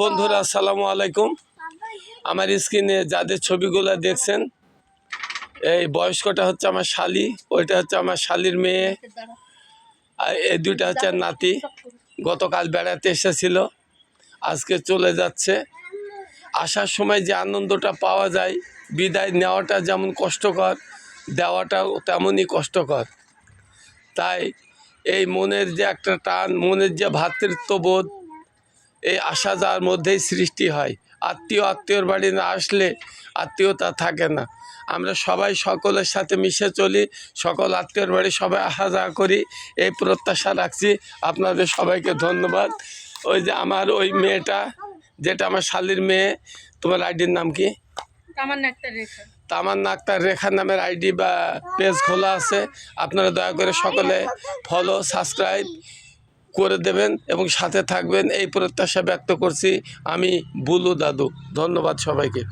বন্ধুরা, আসসালামু আলাইকুম। আমার স্ক্রিনে যাদের ছবিগুলো দেখছেন, এই বয়স্কটা হচ্ছে আমার শালি, ওইটা হচ্ছে আমার শালির মেয়ে, আর এই দুইটা হচ্ছে নাতি। গতকাল বেড়াতে এসেছিল, আজকে চলে যাচ্ছে। আসার সময় যে আনন্দটা পাওয়া যায়, বিদায় নেওয়াটা যেমন কষ্টকর, দেওয়াটাও তেমনই কষ্টকর। তাই এই মনের যে একটা টান, মনের যে ভ্রাতৃত্ববোধ এই আসা যাওয়ার মধ্যেই সৃষ্টি হয়। আত্মীয় আত্মীয়র বাড়ি না আসলে আত্মীয়তা থাকে না। আমরা সবাই সকলের সাথে মিশে চলি সকল আত্মীয়র বাড়ি সবাই আসা যাওয়া করি এই প্রত্যাশা রাখছি। আপনাদের সবাইকে ধন্যবাদ। ওই যে আমার ওই মেয়েটা যেটা আমার শালির মেয়ে তোমার আইডির নাম কি? তামান্না তামান্না আক্তার রেখা নামের আইডি বা পেজ খোলা আছে। আপনারা দয়া করে সকলে ফলো সাবস্ক্রাইব করে দেবেন এবং সাথে থাকবেন। এই প্রত্যাশা ব্যক্ত করছি আমি বুলু দাদু। ধন্যবাদ সবাইকে।